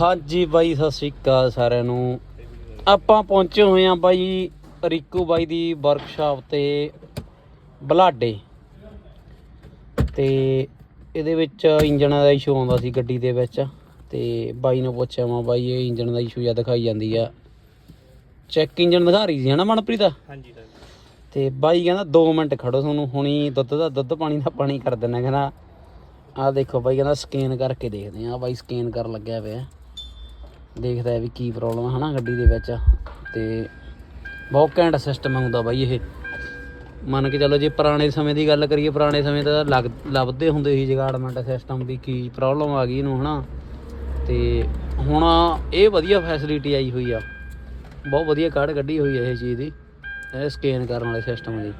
ਹਾਂਜੀ ਬਾਈ ਸਤਿ ਸ਼੍ਰੀ ਅਕਾਲ ਸਾਰਿਆਂ ਨੂੰ। ਆਪਾਂ ਪਹੁੰਚੇ ਹੋਏ ਆ ਬਾਈ ਰੀਕੂ ਬਾਈ ਦੀ ਵਰਕਸ਼ਾਪ ਤੇ ਬਲਾਡੇ। ਤੇ ਇਹਦੇ ਵਿੱਚ ਇੰਜਣ ਦਾ ਇਸ਼ੂ ਆਉਂਦਾ ਸੀ ਗੱਡੀ ਦੇ ਵਿੱਚ। ਤੇ ਬਾਈ ਨੂੰ ਪੁੱਛਿਆ ਮੈਂ ਬਾਈ ਇਹ ਇੰਜਣ ਦਾ ਇਸ਼ੂ ਜ਼ਿਆਦਾ ਦਿਖਾਈ ਜਾਂਦੀ ਆ। ਚੈੱਕ ਇੰਜਣ ਦਿਖਾ ਰਹੀ ਸੀ ਹਨਾ ਮਨਪ੍ਰੀਤ? ਹਾਂਜੀ ਤੇ ਬਾਈ ਕਹਿੰਦਾ 2 ਮਿੰਟ ਖੜੋ ਤੁਹਾਨੂੰ ਹੁਣੀ ਦੁੱਧ ਦਾ ਦੁੱਧ ਪਾਣੀ ਦਾ ਪਾਣੀ ਕਰ ਦਿੰਨਾ ਕਹਿੰਦਾ ਆਹ ਦੇਖੋ ਬਾਈ, ਕਹਿੰਦਾ ਸਕੈਨ ਕਰਕੇ ਦੇਖਦੇ ਆ ਬਾਈ ਸਕੈਨ ਕਰਨ ਲੱਗਿਆ ਪਿਆ। ਦੇਖਦਾ ਵੀ ਕੀ ਪ੍ਰੋਬਲਮ ਹੈ ਹਨਾ, ਗੱਡੀ ਦੇ ਵਿੱਚ। ਤੇ ਬਹੁਤ ਘੈਂਟ ਸਿਸਟਮ ਹੁੰਦਾ ਬਾਈ ਇਹ। ਮੰਨ ਕੇ ਚੱਲੋ ਜੇ ਪੁਰਾਣੇ ਸਮੇਂ ਦੀ ਗੱਲ ਕਰੀਏ, ਪੁਰਾਣੇ ਸਮੇਂ ਤਾਂ ਲੱਗ, ਲੱਭਦੇ ਹੁੰਦੇ ਸੀ ਜਗਾੜਮੈਂਟ ਸਿਸਟਮ ਵੀ ਕੀ ਪ੍ਰੋਬਲਮ ਆ ਗਈ ਇਹਨੂੰ, ਹਨਾ। ਤੇ ਹੁਣ ਇਹ ਵਧੀਆ ਫੈਸਿਲਿਟੀ ਆਈ ਹੋਈ ਆ। ਬਹੁਤ ਵਧੀਆ ਕਾਰਡ ਕੱਢੀ ਹੋਈ ਹੈ ਇਹ ਚੀਜ਼ ਦੀ, ਇਹ ਸਕੈਨ ਕਰਨ ਵਾਲੇ ਸਿਸਟਮ ਦੀ।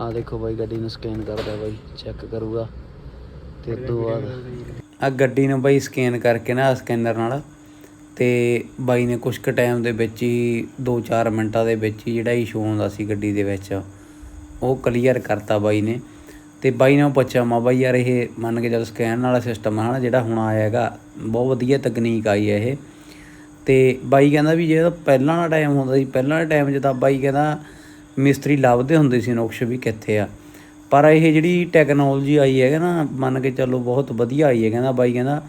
ਆ ਦੇਖੋ ਬਾਈ, ਗੱਡੀ ਨੂੰ ਸਕੈਨ ਕਰਦਾ ਬਾਈ ਚੈੱਕ ਕਰੂਗਾ। ਤੇ ਤੋਂ ਬਾਅਦ ਆ ਗੱਡੀ ਨੂੰ ਬਾਈ ਸਕੈਨ ਕਰਕੇ ਨਾ ਸਕੈਨਰ ਨਾਲ ਤੇ ਬਾਈ ਨੇ ਕੁਝ ਕੁ ਟਾਈਮ ਦੇ ਵਿੱਚ ਹੀ 2-4 ਮਿੰਟਾਂ ਦੇ ਵਿੱਚ ਹੀ ਜਿਹੜਾ ਇਸ਼ੂ ਆਉਂਦਾ ਸੀ ਗੱਡੀ ਦੇ ਵਿੱਚ ਉਹ ਕਲੀਅਰ ਕਰਤਾ ਬਾਈ ਨੇ। ਤੇ ਬਾਈ ਨੇ ਪੁੱਛਿਆ ਮਾ ਬਾਈ ਯਾਰ ਇਹ ਮੰਨ ਕੇ ਚੱਲ ਸਕੈਨ ਵਾਲਾ ਸਿਸਟਮ ਹੈ ਨਾ ਜਿਹੜਾ ਹੁਣ ਆਇਆ ਹੈਗਾ ਬਹੁਤ ਵਧੀਆ ਤਕਨੀਕ ਆਈ ਹੈ ਇਹ। ਤੇ ਬਾਈ ਕਹਿੰਦਾ ਵੀ ਜਿਹੜਾ ਪਹਿਲਾਂ ਵਾਲਾ ਟਾਈਮ ਹੁੰਦਾ ਸੀ ਪਹਿਲਾਂ ਵਾਲੇ ਟਾਈਮ 'ਚ ਤਾਂ ਬਾਈ ਕਹਿੰਦਾ ਮਿਸਤਰੀ ਲੱਭਦੇ ਹੁੰਦੇ ਸੀ ਨੁਕਸ਼ ਵੀ ਕਿੱਥੇ ਆ। ਪਰ ਇਹ ਜਿਹੜੀ ਟੈਕਨੋਲੋਜੀ ਆਈ ਹੈਗਾ ਨਾ, ਮੰਨ ਕੇ ਚੱਲੋ ਬਹੁਤ ਵਧੀਆ ਆਈ ਹੈ, ਕਹਿੰਦਾ ਬਾਈ ਕਹਿੰਦਾ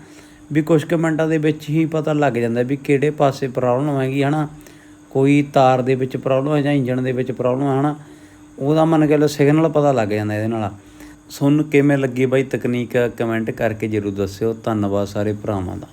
ਵੀ ਕੁਝ ਕੁ ਮਿੰਟਾਂ ਦੇ ਵਿੱਚ ਹੀ ਪਤਾ ਲੱਗ ਜਾਂਦਾ ਵੀ ਕਿਹੜੇ ਪਾਸੇ ਪ੍ਰੋਬਲਮ ਹੈਗੀ, ਹਨਾ? ਕੋਈ ਤਾਰ ਦੇ ਵਿੱਚ ਪ੍ਰੋਬਲਮ ਹੈ ਜਾਂ ਇੰਜਣ ਦੇ ਵਿੱਚ ਪ੍ਰੋਬਲਮ ਹੈ, ਹਨਾ? ਉਹਦਾ ਮੰਨ ਕੇ ਲੋ ਸਿਗਨਲ ਪਤਾ ਲੱਗ ਜਾਂਦਾ ਇਹਦੇ ਨਾਲ। ਸੁਣ ਕਿਵੇਂ ਲੱਗੀ ਬਾਈ ਤਕਨੀਕ ਕਮੈਂਟ ਕਰਕੇ ਜਰੂਰ ਦੱਸਿਓ। ਧੰਨਵਾਦ ਸਾਰੇ ਭਰਾਵਾਂ ਦਾ।